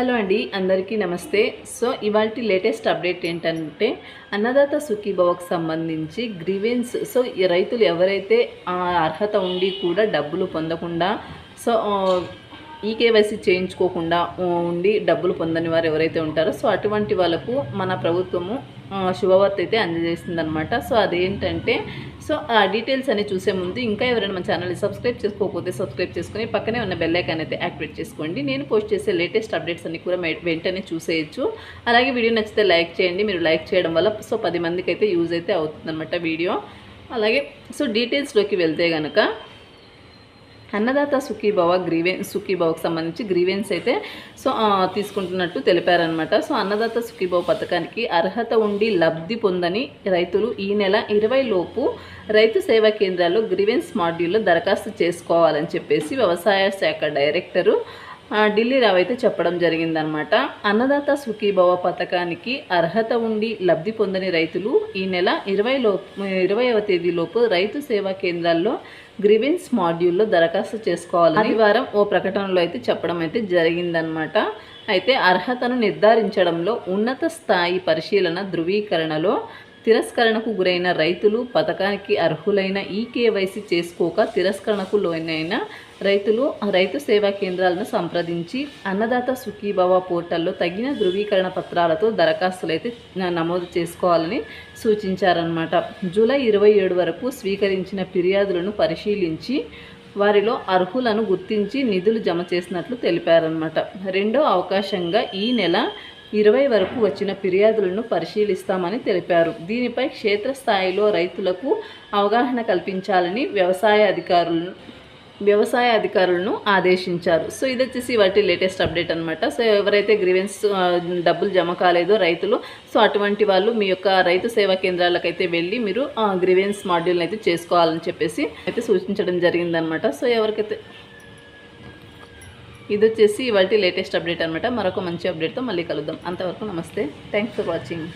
Hello అండి అందరికీ నమస్తే. సో ఇవాళ లేటెస్ట్ అప్డేట్ ఏంటంటే అన్నదాత సుఖీభవకు సంబంధించి గ్రీవెన్స్ సో ఈ రైతులు ఎవరైతే ఆ, అర్హత ఉండి కూడా డబ్బులు పొందకుండా సో ఈ కేవైసీ చేయించుకోకుండా ఉండి డబ్బులు పొందని వారు ఎవరైతే ఉంటారో సో అటువంటి వాళ్ళకు మన ప్రభుత్వము శుభవార్త అయితే అందజేస్తుందనమాట సో అదేంటంటే సో ఆ డీటెయిల్స్ అన్ని చూసే ముందు ఇంకా ఎవరైనా మన ఛానల్ని సబ్స్క్రైబ్ చేసుకోకపోతే సబ్స్క్రైబ్ చేసుకుని పక్కనే ఉన్న బెల్లైకాన్ అయితే యాక్టివేట్ చేసుకోండి. నేను పోస్ట్ చేసే లేటెస్ట్ అప్డేట్స్ అన్ని కూడా వెంటనే చూసేయచ్చు. అలాగే వీడియో నచ్చితే లైక్ చేయండి. మీరు లైక్ చేయడం వల్ల సో పది మందికి అయితే యూజ్ అయితే అవుతుందన్నమాట వీడియో. అలాగే సో డీటెయిల్స్లోకి వెళ్తే కనుక అన్నదాత సుఖీభవ గ్రీవెన్ సుఖీభవకు సంబంధించి గ్రీవెన్స్ అయితే సో తీసుకుంటున్నట్టు తెలిపారనమాట సో అన్నదాత సుఖీభవ పథకానికి అర్హత ఉండి లబ్ధి పొందని రైతులు ఈ నెల ఇరవై లోపు రైతు సేవా కేంద్రాల్లో గ్రీవెన్స్ మాడ్యూల్లో దరఖాస్తు చేసుకోవాలని చెప్పేసి వ్యవసాయ శాఖ డైరెక్టరు ఢిల్లీ రావు అయితే చెప్పడం జరిగిందనమాట అన్నదాత సుఖీభవ పథకానికి అర్హత ఉండి లబ్ధి పొందని రైతులు ఈ నెల ఇరవై లో ఇరవైవ తేదీలోపు రైతు సేవా కేంద్రాల్లో గ్రీవెన్స్ మాడ్యూల్లో దరఖాస్తు చేసుకోవాలి ఆదివారం ఓ ప్రకటనలో అయితే చెప్పడం అయితే జరిగిందనమాట అయితే అర్హతను నిర్ధారించడంలో ఉన్నత స్థాయి పరిశీలన ధృవీకరణలో తిరస్కరణకు గురైన రైతులు పథకానికి అర్హులైన ఈ చేసుకోక తిరస్కరణకు లోనైన రైతులు రైతు సేవా కేంద్రాలను సంప్రదించి అన్నదాత సుఖీభవ పోర్టల్లో తగిన ధృవీకరణ పత్రాలతో దరఖాస్తులు అయితే నమోదు చేసుకోవాలని సూచించారనమాట జూలై ఇరవై ఏడు వరకు స్వీకరించిన ఫిర్యాదులను పరిశీలించి వారిలో అర్హులను గుర్తించి నిధులు జమ చేసినట్లు తెలిపారనమాట రెండో అవకాశంగా ఈ నెల ఇరవై వరకు వచ్చిన ఫిర్యాదులను పరిశీలిస్తామని తెలిపారు. దీనిపై క్షేత్రస్థాయిలో రైతులకు అవగాహన కల్పించాలని వ్యవసాయ అధికారులను వ్యవసాయ అధికారులను ఆదేశించారు. సో ఇది వచ్చేసి వాటి లేటెస్ట్ అప్డేట్ అనమాట సో ఎవరైతే గ్రీవెన్స్ డబ్బులు జమ కాలేదో రైతులు సో అటువంటి వాళ్ళు మీ యొక్క రైతు సేవా కేంద్రాలకైతే వెళ్ళి మీరు గ్రీవెన్స్ మాడ్యూల్ని అయితే చేసుకోవాలని చెప్పేసి అయితే సూచించడం జరిగిందనమాట సో ఎవరికైతే ఇది వచ్చేసి ఇవాళ లేటెస్ట్ అప్డేట్ అనమాట మరొక మంచి అప్డేట్తో మళ్ళీ కలుద్దాం. అంతవరకు నమస్తే. Thanks for watching